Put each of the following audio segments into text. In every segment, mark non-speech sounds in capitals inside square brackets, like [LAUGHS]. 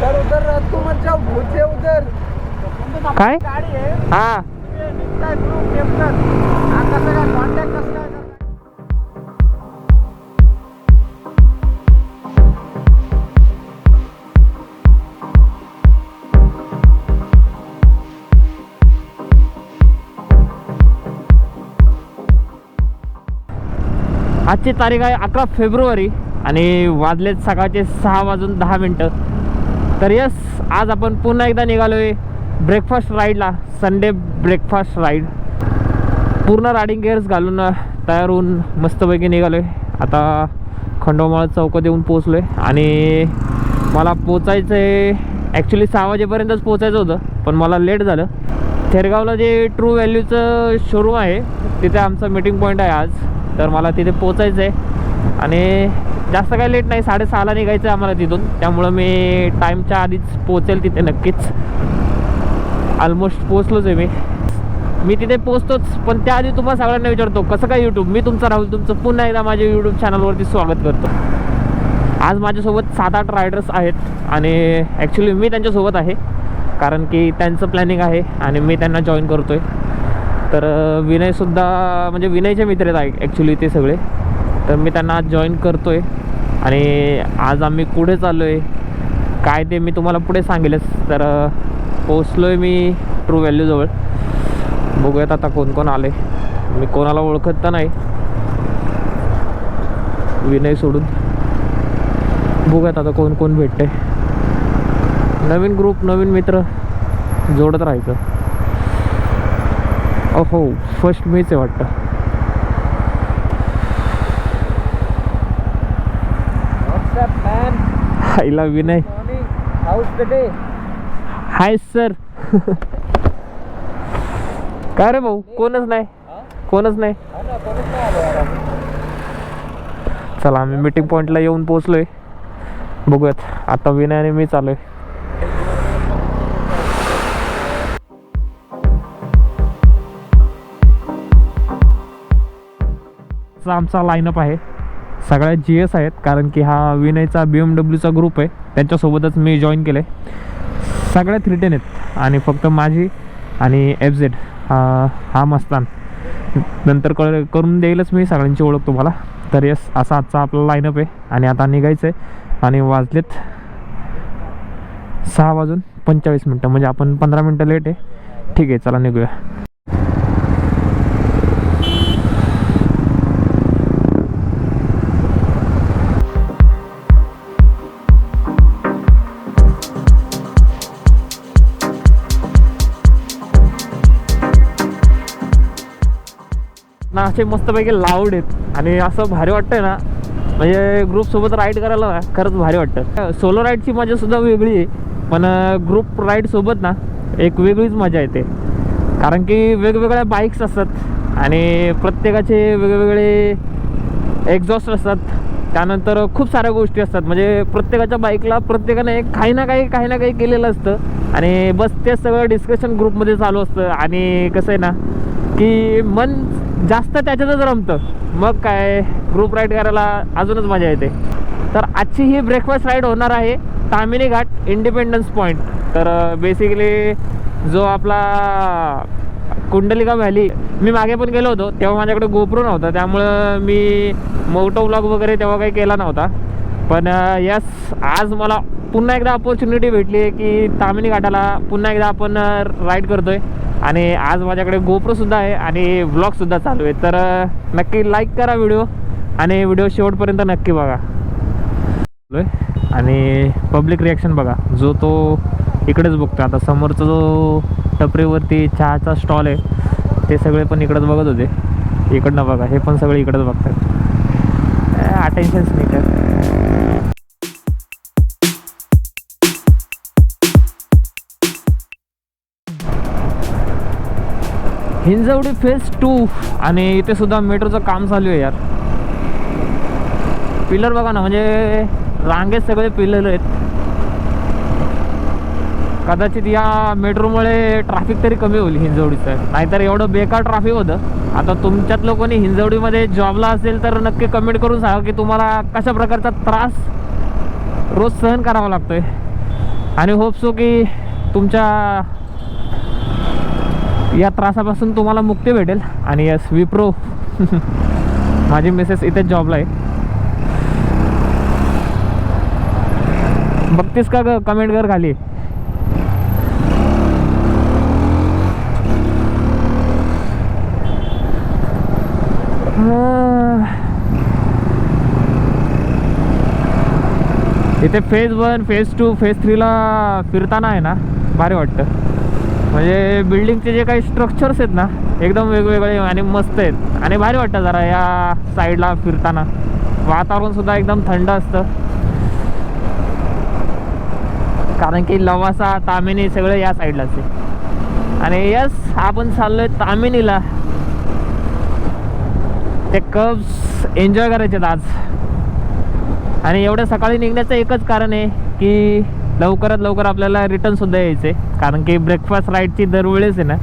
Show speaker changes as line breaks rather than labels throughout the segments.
Sir उधर रात को मत जाओ भूत उधर।
काय?
गाडी आहे
हा.
तुम्ही निघताय ग्रुप केप्टन हा कसं काय कॉन्टॅक्ट कसं काय?
आजची तारीख आहे अकरा फेब्रुवारी आणि वाजलेत सकाळचे सहा वाजून दहा मिनटं. तर यस आज आपण पुन्हा एकदा निघालोय ब्रेकफास्ट राईडला संडे ब्रेकफास्ट राईड पूर्ण रायडिंग गेअर्स घालून तयार होऊन मस्तपैकी निघालोय. आता खंडोमाळ चौकात येऊन पोचलो आहे आणि मला पोचायचं आहे ॲक्च्युली सहा वाजेपर्यंतच पोचायचं होतं पण मला लेट झालं. थेरगावला जे ट्रू व्हॅल्यूचं शोरूम आहे तिथे आमचं मीटिंग पॉईंट आहे आज. तर मला तिथे पोचायचं आहे आणि जास्त काही लेट नाही साडेसहाला निघायचं आहे आम्हाला तिथून. त्यामुळं मी टाईमच्या आधीच पोचेल तिथे नक्कीच. ऑलमोस्ट पोचलोच आहे मी. मी तिथे पोचतोच पण त्याआधी तुम्हाला सगळ्यांना विचारतो कसं काय यूट्यूब मी तुमचा राहुल तुमचं पुन्हा एकदा माझ्या यूट्यूब चॅनलवरती स्वागत करतो. आज माझ्यासोबत सात आठ रायडर्स आहेत आणि ॲक्च्युली मी त्यांच्यासोबत आहे कारण की त्यांचं प्लॅनिंग आहे आणि मी त्यांना जॉईन करतो आहे तर विनयसुद्धा म्हणजे विनयचे मित्र आहेत ॲक्च्युली ते सगळे. तर मी त्यांना आज जॉईन करतो आहे आणि आज आम्ही कुठे चाललो आहे काय ते मी तुम्हाला पुढे सांगेलच. तर पोचलो आहे मी ट्रू व्हॅल्यूजवळ बघूयात आता कोण कोण आले मी कोणाला ओळखत तर नाही. विनय सोडून. बघूयात आता कोण कोण भेटते नवीन ग्रुप नवीन मित्र जोडत राहायचं. अहो फर्स्ट मीच आहे वाटतं. आईला विनय? Hi sir. काय रे भाऊ? कोणच नाही? कोणच नाही. चला आम्ही मीटिंग पॉईंटला येऊन पोचलोय बघूयात. आता विनय आणि मी चालू आहे आमचा लाईनअप आहे. सगळ्या जी एस आहेत कारण की हा विनयचा बी एम डब्ल्यूचा ग्रुप आहे. त्यांच्यासोबतच मी जॉईन केलं आहे सगळ्या थ्री टेन आहेत. आणि फक्त माझी आणि एफ झेड हा हा मस्तान. नंतर कळ करून देईलच मी सगळ्यांची ओळख तुम्हाला. तर यस असा आजचा आपला लाईनअप आहे. आणि आता निघायचं आहे आणि वाजलेत सहा वाजून पंचेचाळीस मिनटं. म्हणजे आपण पंधरा मिनटं लेट आहे. ठीक आहे चला निघूया. असे मस्तपैकी लाऊड आहेत. आणि असं भारी वाटतंय ना म्हणजे ग्रुपसोबत राईड करायला ना खरंच भारी वाटतं. सोलो राईडची मजा सुद्धा वेगळी आहे. पण ग्रुप राईडसोबत ना एक वेगळीच मजा येते. कारण की वेगवेगळ्या बाईक्स असतात आणि प्रत्येकाचे वेगवेगळे एक्झॉस्ट असतात. त्यानंतर खूप साऱ्या गोष्टी असतात. म्हणजे प्रत्येकाच्या बाईकला प्रत्येकाने काही ना काही काही ना काही केलेलं असतं. आणि बस ते सगळं डिस्कशन ग्रुपमध्ये चालू असतं. आणि कसं आहे ना की मन जास्त त्याच्यातच रमतं. मग काय ग्रुप राईड करायला अजूनच मजा येते. तर आजची ही ब्रेकफास्ट राईड होणार आहे तामिनी घाट इंडिपेंडन्स पॉईंट तर बेसिकली जो आपला कुंडलिका व्हॅली मी मागे पण गेलो होतो तेव्हा माझ्याकडे गोप्रो नव्हता. त्यामुळं मी मोटो व्लॉग वगैरे तेव्हा काही केला नव्हता. पण यस आज मला पुन्हा एकदा अपॉर्च्युनिटी भेटली आहे की तामिनी घाटाला पुन्हा एकदा आपण राईड करतोय. आणि आज माझ्याकडे गोप्रोसुद्धा आहे आणि ब्लॉगसुद्धा चालू आहे. तर नक्की लाईक करा व्हिडिओ आणि व्हिडिओ शेवटपर्यंत नक्की बघा. चालू आहे. आणि पब्लिक रिॲक्शन बघा. जो तो इकडेच बघतो आता समोरचा जो टपरीवरती चहाचा स्टॉल आहे ते सगळे पण इकडंच बघत होते. इकडनं बघा. हे पण सगळे इकडंच बघतात अटेन्शन्स नाही हिंजवडी फेज टू आणि इथे सुद्धा मेट्रोचं काम चालू आहे यार. पिलर बघा ना म्हणजे रांगेत सगळे पिलर आहेत. कदाचित या मेट्रोमुळे ट्रॅफिक तरी कमी होईल हिंजवडीचं. नाहीतर एवढं बेकार ट्रॅफिक होतं. आता तुमच्यात कोणी हिंजवडीमध्ये जॉबला असेल तर नक्की कमेंट करून सांगा की तुम्हाला कशा प्रकारचा त्रास रोज सहन करावा लागतोय. आणि होपसो की तुमच्या या त्रासापासून तुम्हाला मुक्ती भेटेल आणि यस विप्रो [LAUGHS] माझी मिसेस इथेच जॉबला आहे. बघतीस का ग कमेंट कर खाली. इथे phase one phase two phase थ्रीला फिरताना आहे ना भारी वाटतं. म्हणजे बिल्डिंगचे जे काही स्ट्रक्चर्स आहेत ना एकदम वेगवेगळे आणि मस्त आहेत. आणि भारी वाटतं जरा या साईडला फिरताना. वातावरण सुद्धा एकदम थंड असतं. कारण की लवासा तामिनी सगळं या साईडलाच आहे आणि यस आपण चाललोय तामिनीला. ते कब्स एन्जॉय करायचे आहेत आज. आणि एवढं सकाळी निघण्याचं एकच कारण आहे की लवकरात लवकर आपल्याला रिटर्न सुद्धा यायचं आहे कारण की ब्रेकफास्ट राईडची दरवेळेस आहे ना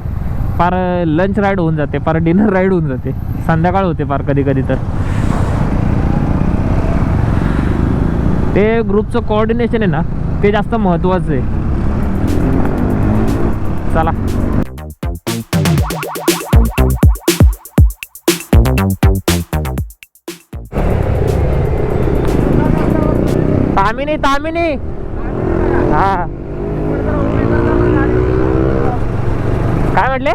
फार लंच राईड होऊन जाते फार डिनर राईड होऊन जाते. संध्याकाळ होते फार कधी कधी तर. ते ग्रुपचं कोऑर्डिनेशन आहे ना ते जास्त महत्त्वाचं आहे. चला. तामिनी तामिनी! हा. काय म्हटले?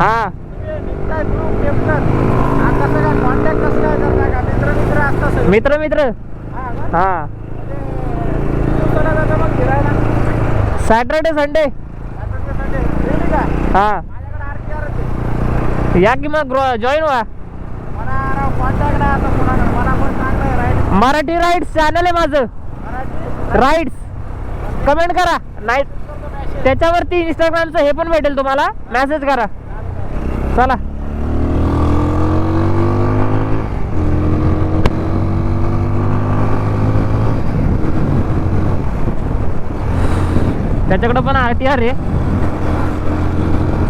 हा.
मित्र मित्र हा म्हणजे
सॅटरडे संडे हा.
टी
या की मग जॉईन व्हा. मराठी राईड्स चॅनल आहे माझं. राईड्स कमेंट करा. नाही त्याच्यावरती इंस्टाग्रामचं हे पण भेटेल तुम्हाला. मेसेज करा. चला. त्याच्याकडं पण आर टी आर आहे.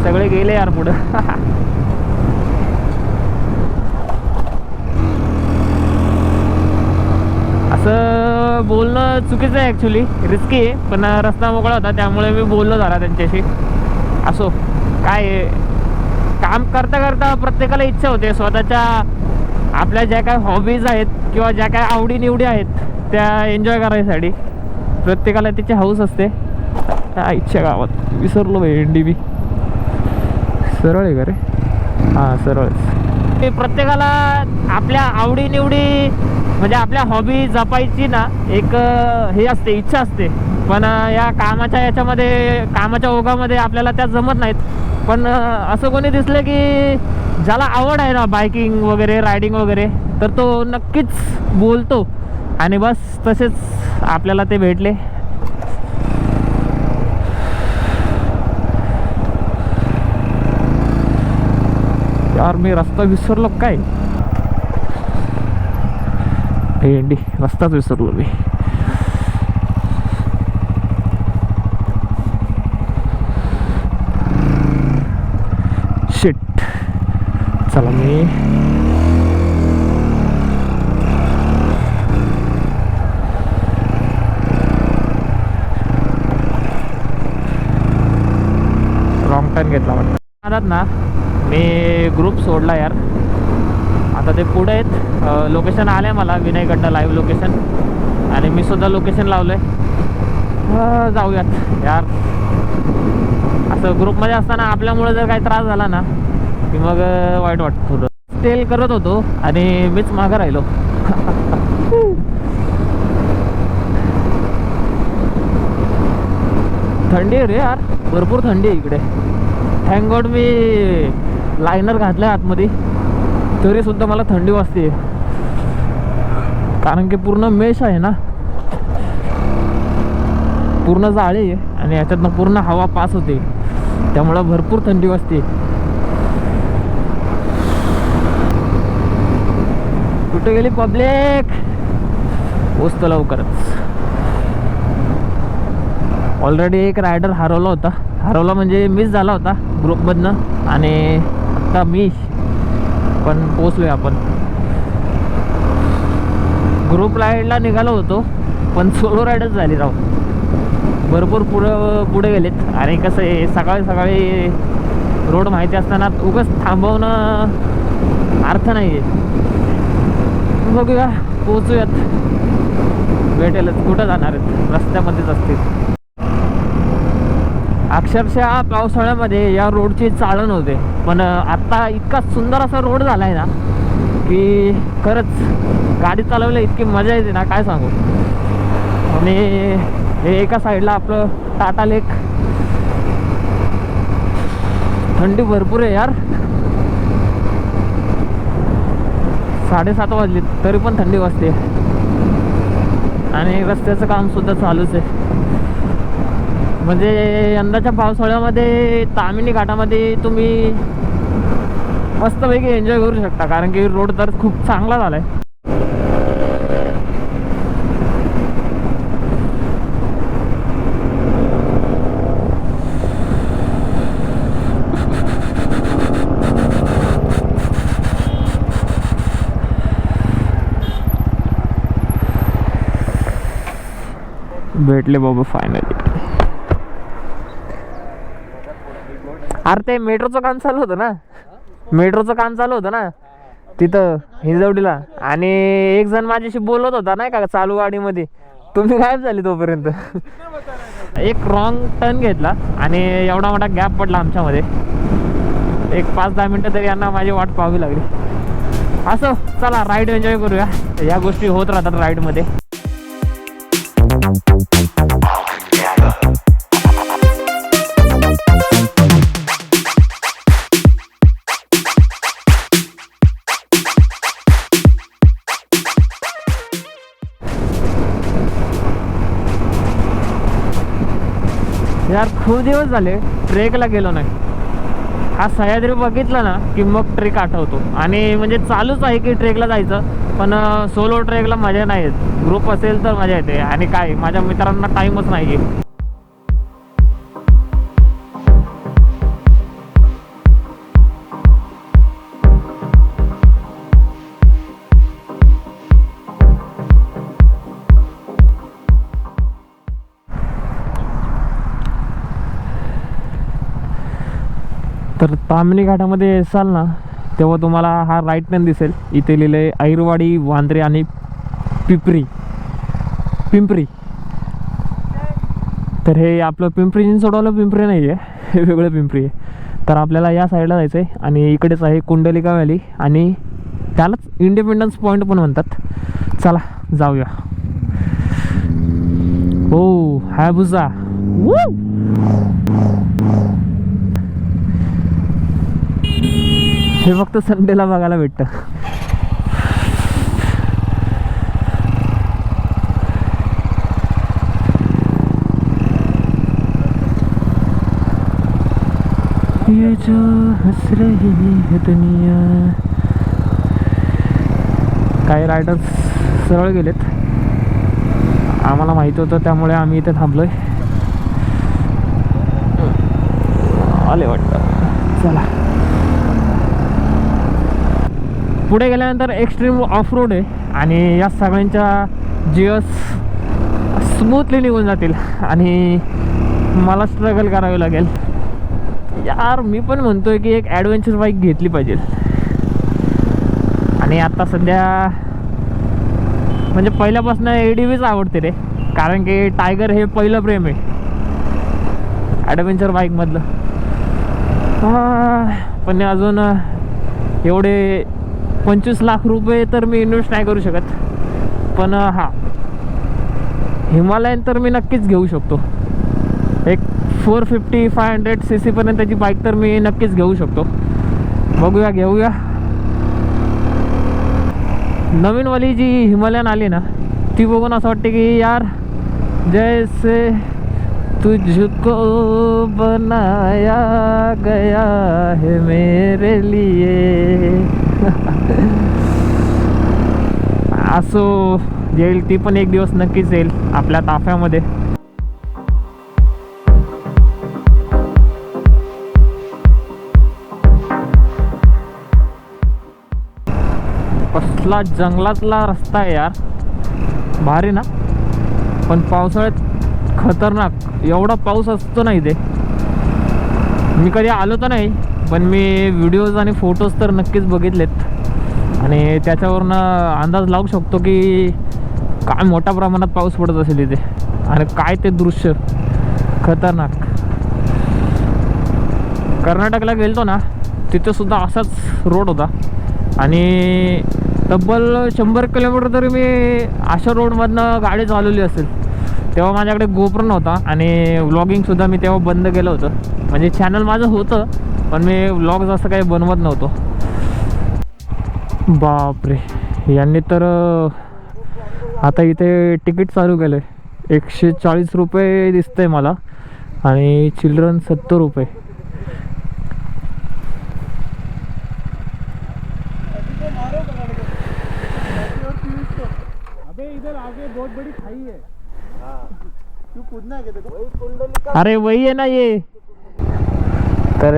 सगळे गेले यार पुढं. [LAUGHS] असं बोलणं चुकीचं आहे ॲक्च्युली रिस्की आहे पण रस्ता मोकळा होता त्यामुळे मी बोललो झाला त्यांच्याशी. असो काय आहे, काम करता करता प्रत्येकाला इच्छा होते. स्वतःच्या आपल्या ज्या काय हॉबीज आहेत किंवा ज्या काय आवडीनिवडी आहेत त्या एन्जॉय करायसाठी प्रत्येकाला त्याची हाऊस असते. त्या इच्छा गावात. विसरलो भाई एन डी बी सरळ आहे का रे? हां सरळच ते प्रत्येकाला आपल्या आवडीनिवडी म्हणजे आपल्या हॉबी जपायची ना एक हे असते इच्छा असते. पण या कामाच्या याच्यामध्ये कामाच्या ओघामध्ये आपल्याला त्या जमत नाहीत. पण असं कोणी दिसलं की ज्याला आवड आहे ना बायकिंग वगैरे रायडिंग वगैरे तर तो नक्कीच बोलतो. आणि बस तसेच आपल्याला ते भेटले. यार मी रस्ता विसरलो काय? भेंडी रस्ताच विसरलो मी शिट चला मी रॉंग टर्न घेतला वाटतं आलात ना मी ग्रुप सोडला यार आता ते पुढे आहेत. लोकेशन आलं मला विनयगड्डा लाईव्ह लोकेशन आणि मी सुद्धा लोकेशन लावलं आहे जाऊयात. यार असं ग्रुपमध्ये असताना आपल्यामुळे जर काही त्रास झाला ना की मग वाईट वाटतं थोडं. स्टेल करत होतो. आणि मीच मागं राहिलो. थंडी आहे रे यार. भरपूर थंडी आहे इकडे. थँक गॉड मी लायनर घातलं आहे आतमध्ये. तरी सुद्धा मला थंडी वाजते कारण की पूर्ण मेश आहे ना. पूर्ण जाळी आहे आणि याच्यातनं पूर्ण हवा पास होते. त्यामुळं भरपूर थंडी वाजते. कुठे गेली पब्लिक? पोचतो लवकरच. ऑलरेडी एक रायडर हरवला होता. हरवला म्हणजे मिस झाला होता ग्रुपमधनं आणि आता मी पण पोचलोय आपण. ग्रुप राईडला निघालो होतो पण सोलो राईडच झाली राव. भरपूर पुढं पुढे गेलेत. आणि कसं आहे सकाळी सकाळी रोड माहिती असताना उगाच थांबवणं अर्थ नाही आहे बघूया पोचूयात भेटेलच. कुठं जाणार आहेत? रस्त्यामध्येच असतील. अक्षरशः पावसाळ्यामध्ये या रोडची चाळण होते. पण आत्ता इतका सुंदर असा रोड झाला आहे ना की खरंच गाडी चालवल्या इतकी मजा येते ना काय सांगू. आणि हे एका साईडला आपलं टाटा लेक. थंडी भरपूर आहे यार. साडेसात वाजली तरी पण थंडी वाजते. आणि रस्त्याचं काम सुद्धा चालूच आहे. म्हणजे यंदाच्या पावसाळ्यामध्ये तामिनी घाटामध्ये तुम्ही मस्तपैकी एन्जॉय करू शकता कारण की रोड तर खूप चांगला झाला आहे भेटले बाबा फायनली अरे ते मेट्रोचं काम चालू होतं ना. मेट्रोचं काम चालू होतं ना. तिथं हिंजवडीला. आणि एक जण माझ्याशी बोलत होता नाही का चालू गाडीमध्ये. तुम्ही गायब झाली तोपर्यंत. एक रॉंग टर्न घेतला आणि एवढा मोठा गॅप पडला आमच्यामध्ये. एक पाच दहा मिनटं तरी यांना माझी वाट पाहावी लागली. असं चला राईड एन्जॉय करूया. या गोष्टी होत राहतात राईडमध्ये यार खूप दिवस झाले ट्रेकला गेलो नाही. हा सह्याद्री बघितला ना की मग ट्रेक आठवतो. आणि म्हणजे चालूच आहे की ट्रेकला जायचं पण सोलो ट्रेकला मजा नाही येत. ग्रुप असेल तर मजा येते. आणि काय माझ्या मित्रांना टाईमच नाही आहे तर तामिनी घाटामध्ये येसाल ना तेव्हा तुम्हाला हा राईट टर्न दिसेल. इथे लिहिलं आहे ऐरवाडी वांद्रे आणि पिपरी. पिंपरी. तर हे आपलं पिंपरी चिंचवडवालं पिंपरी नाही आहे हे वेगळं पिंपरी आहे. तर आपल्याला या साईडला जायचं आहे आणि इकडेच आहे कुंडलिका व्हॅली आणि त्यालाच इंडिपेंडन्स पॉईंट पण म्हणतात. चला जाऊया. हो हायबुजा Woo! हे फक्त संडेला बघायला भेटतं. ये जो हस रही है दुनिया। काही रायडर्स सरळ गेलेत. आम्हाला माहीत होतं त्यामुळे आम्ही इथे थांबलोय. आले वाटतं. चला. पुढे गेल्यानंतर एक्स्ट्रीम ऑफ रोड आहे आणि या सगळ्यांच्या जीएस स्मूथली निघून जातील. आणि मला स्ट्रगल करावे लागेल. यार मी पण म्हणतोय की एक ॲडव्हेंचर बाईक घेतली पाहिजे. आणि आता सध्या म्हणजे पहिल्यापासून ए डी व्हीच आवडते रे. कारण की टायगर हे पहिलं प्रेम आहे. ॲडव्हेंचर बाईकमधलं पण अजून एवढे पंचवीस लाख रुपये तर मी इन्व्हेस्ट नाही करू शकत. पण हा. हिमालयन तर मी नक्कीच घेऊ शकतो. एक four fifty five hundred C सीपर्यंतची bike तर मी नक्कीच घेऊ शकतो. बघूया घेऊया. नवीनवाली जी हिमालयन आली ना ती बघून असं वाटते की यार जैसे तुझको बनाया गया है मेरे लिए. असो येईल ती पण एक दिवस नक्कीच येईल आपल्या ताफ्यामध्ये. कसला जंगलातला रस्ता आहे यार. भारी ना? पण पावसाळ्यात खतरनाक. एवढा पाऊस असतो ना इथे. मी कधी आलो तर नाही पण मी व्हिडिओज आणि फोटोज तर नक्कीच बघितलेत. आणि त्याच्यावरनं अंदाज लावू शकतो की काय मोठ्या प्रमाणात पाऊस पडत असेल इथे आणि काय ते दृश्य. खतरनाक. कर्नाटकला गेलतो ना तिथे सुद्धा असाच रोड होता. आणि तब्बल शंभर किलोमीटर तरी मी अशा रोडमधनं गाडी चालवली असेल. तेव्हा माझ्याकडे गोप्र नव्हता आणि व्लॉगिंगसुद्धा मी तेव्हा बंद केलं होतं. म्हणजे चॅनल माझं होतं पण मी व्लॉग असं काही बनवत नव्हतो. बापरे. यांनी तर आता इथे तिकीट चालू केलं आहे एकशे चाळीस रुपये दिसतंय मला आणि चिल्ड्रन सत्तर रुपये. अरे वही आहे ना ये. तर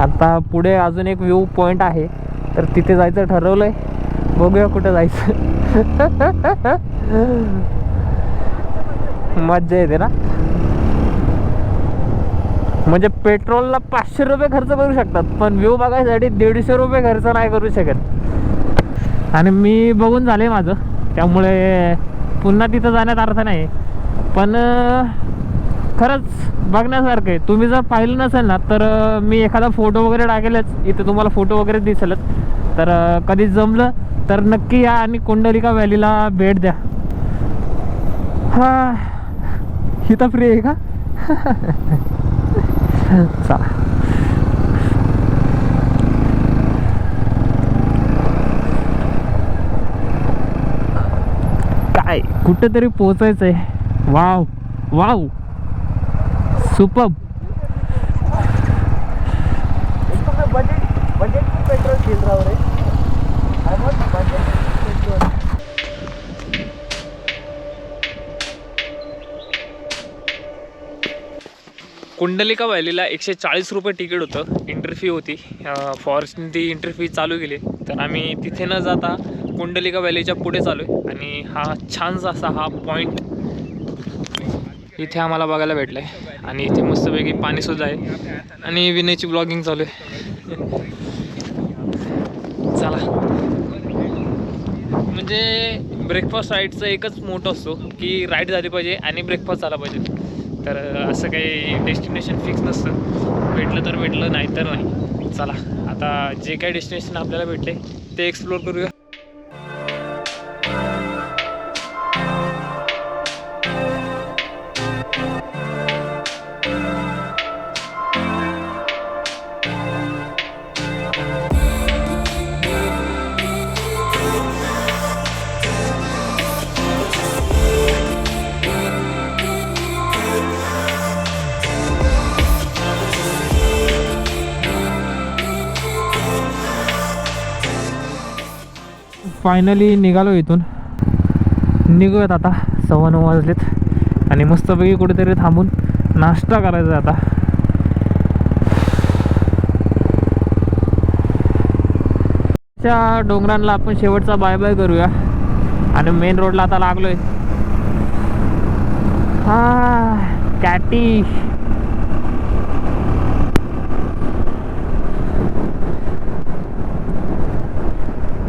आता पुढे अजून एक व्ह्यू पॉईंट आहे. तर तिथे जायचं ठरवलंय. बघूया कुठं जायचं. मज्जा येते ना? म्हणजे पेट्रोलला पाचशे रुपये खर्च करू शकतात पण व्ह्यू बघायसाठी दीडशे रुपये खर्च नाही करू शकत. आणि मी बघून झाले माझं. त्यामुळे पुन्हा तिथं जाण्यात अर्थ नाही. पण खरंच बघण्यासारखं आहे. तुम्ही जर पाहिलं नसेल ना तर मी एखादा फोटो वगैरे टाकेलच. इथे तुम्हाला फोटो वगैरे दिसेलच. तर कधी जमलं तर नक्की या आणि कुंडलिका व्हॅलीला भेट द्या. हा तर फ्री आहे का? [LAUGHS] चला काय कुठेतरी पोचायचंय वाव वाव.
सुपब
कुंडलिका व्हॅलीला एकशे चाळीस रुपये तिकीट होतं. एंट्री फी होती. फॉरेस्टने ती एंट्री फी चालू केली. तर आम्ही तिथे न जाता कुंडलिका व्हॅलीच्या पुढे चालू आहे आणि हा छानसा असा हा पॉईंट इथे आम्हाला बघायला भेटला आहे आणि इथे मस्तपैकी पाणीसुद्धा आहे. आणि विनयची ब्लॉगिंग चालू आहे. चला. म्हणजे ब्रेकफास्ट राईडचं एकच मोठं असतो की राईड झाली पाहिजे आणि ब्रेकफास्ट झाला पाहिजे. तर असं काही डेस्टिनेशन फिक्स नसतं. भेटलं तर भेटलं नाही तर नाही. चला आता जे काही डेस्टिनेशन आपल्याला भेटले ते एक्सप्लोर करूया. फायनली निघालो इथून. निघूयात आता. सव्वा नऊ वाजलेत. आणि मस्तपैकी कुठेतरी थांबून नाश्ता करायचा आहे आता. त्या डोंगरांना आपण शेवटचा बाय बाय करूया. आणि मेन रोडला आता लागलोय. हा कॅटी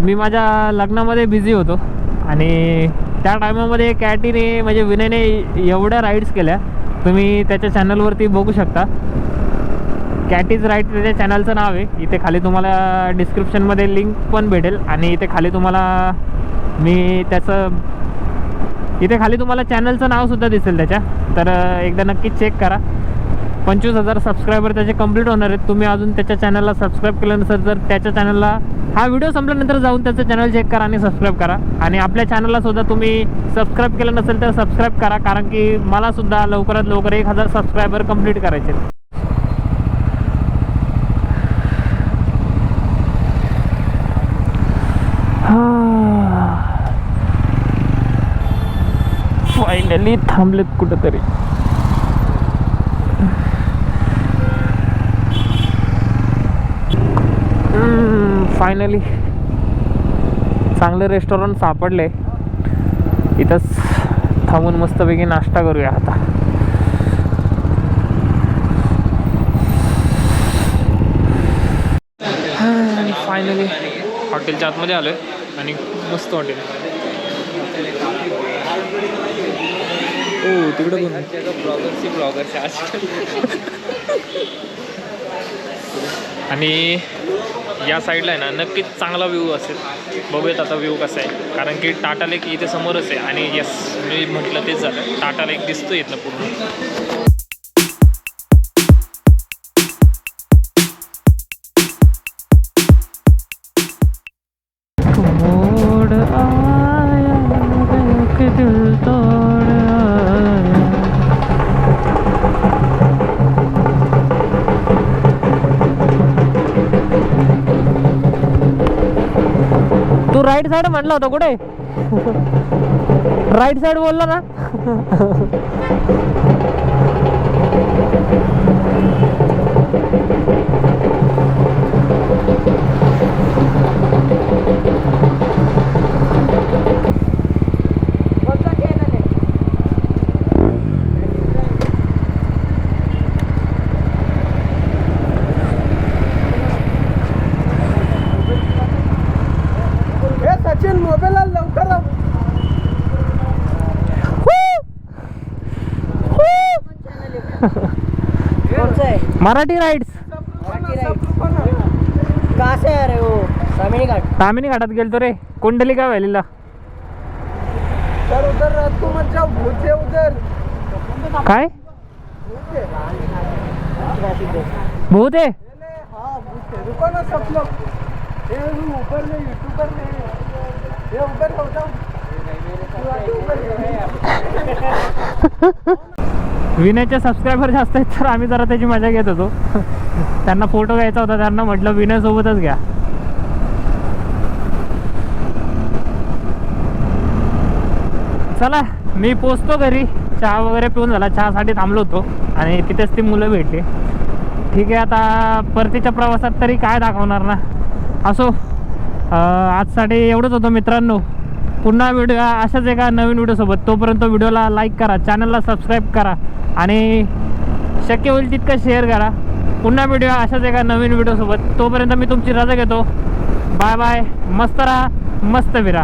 मी माझ्या लग्नामध्ये बिझी होतो. आणि त्या टायमामध्ये कॅटीने म्हणजे विनयने एवढ्या राईड्स केल्या. तुम्ही त्याच्या चॅनलवरती बघू शकता. कॅटीज राईट त्याच्या चॅनलचं नाव आहे. इथे खाली तुम्हाला डिस्क्रिप्शनमध्ये लिंक पण भेटेल. आणि इथे खाली तुम्हाला मी त्याचं इथे खाली तुम्हाला चॅनलचं नावसुद्धा दिसेल त्याच्या. तर एकदा नक्कीच चेक करा. पंचवीस हजार सबस्क्रायबर त्याचे कंप्लीट होणार आहेत. तुम्ही अजून त्याच्या चॅनलला सबस्क्राईब केलं नसेल तर त्याच्या चॅनलला हा व्हिडिओ संपल्यानंतर जाऊन त्याचं चॅनल चेक करा आणि सबस्क्राईब करा. आणि आपल्या चॅनलला सुद्धा तुम्ही सबस्क्राईब केलं नसेल तर सबस्क्राईब करा कारण की मला सुद्धा लवकरात लवकर एक हजार सबस्क्रायबर कंप्लीट करायचे फायनली थांबलेत कुठंतरी. फायनली चांगले रेस्टॉरंट सापडले इथंच थांबून मस्तपैकी नाश्ता करूया आता. फायनली हॉटेलच्या आतमध्ये आलोय आणि मस्त हॉटेल ओ तिकडे आणि या साईडला आहे ना नक्कीच चांगला व्ह्यू असेल. बघूयात आता व्ह्यू कसा आहे. कारण की टाटा लेक इथे समोरच आहे. आणि यस मी म्हटलं तेच झालं. टाटा लेक दिसतो येत ना पूर्ण. साइड म्हणलं होतं कुठे? [LAUGHS] राईट साइड बोलला ना. [LAUGHS] मराठी राईड्स
मराठी राईट कहाँ से आ रहे हो
तामिनी घाटात गेलतो रे. कुंडलिका व्हॅलीला
सर उधर रात को है उधर
काय? भूत आहे? [LAUGHS] विनयचे सबस्क्रायबर जास्त आहेत तर आम्ही जरा त्याची मजा घेत होतो. [LAUGHS] त्यांना फोटो घ्यायचा होता त्यांना म्हटलं विनयसोबतच घ्या. चला मी पोचतो घरी. चहा वगैरे पिऊन झाला चहासाठी थांबलो होतो आणि तिथेच ती मुलं भेटली. ठीक आहे आता परतीच्या प्रवासात तरी काय दाखवणार ना? असो आजसाठी एवढंच होतं मित्रांनो. पुन्हा व्हिडिओ अशाच एका नवीन व्हिडिओसोबत तोपर्यंत व्हिडिओला लाईक करा चॅनलला सबस्क्राईब करा. आणि शक्य होईल तितकं शेअर करा. पुन्हा व्हिडिओ अशाच एका नवीन व्हिडिओसोबत तोपर्यंत मी तुमची रजा घेतो. बाय बाय मस्त राहा. मस्त फिरा.